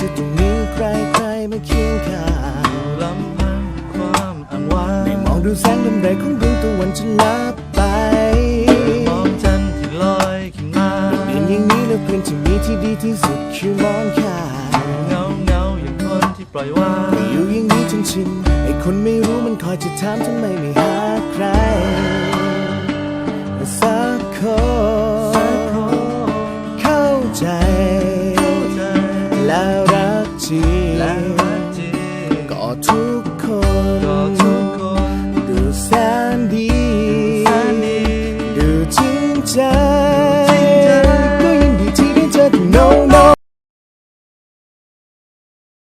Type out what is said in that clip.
จะจต้องมีใครใครมาเคียงข้างลำพังความอ่างว้างในมองดูแสงลำไรของดวงตะวันจะลับไปมองจันทร์ที่ลอยขึ้นมาเป็นอย่างนี้แล้วเพื่อนที่มีที่ดีที่สุดคือมองข้างเงาเงาอย่างคนที่ปล่อยวางอยู่อย่างนี้จนชินไอคนไม่รู้มันคอยจะถามทำไมไม่หาย จริงและรักจริงก็ทุกคนก็ทุกคนดูแสนดีแสนดีดูจริงใจ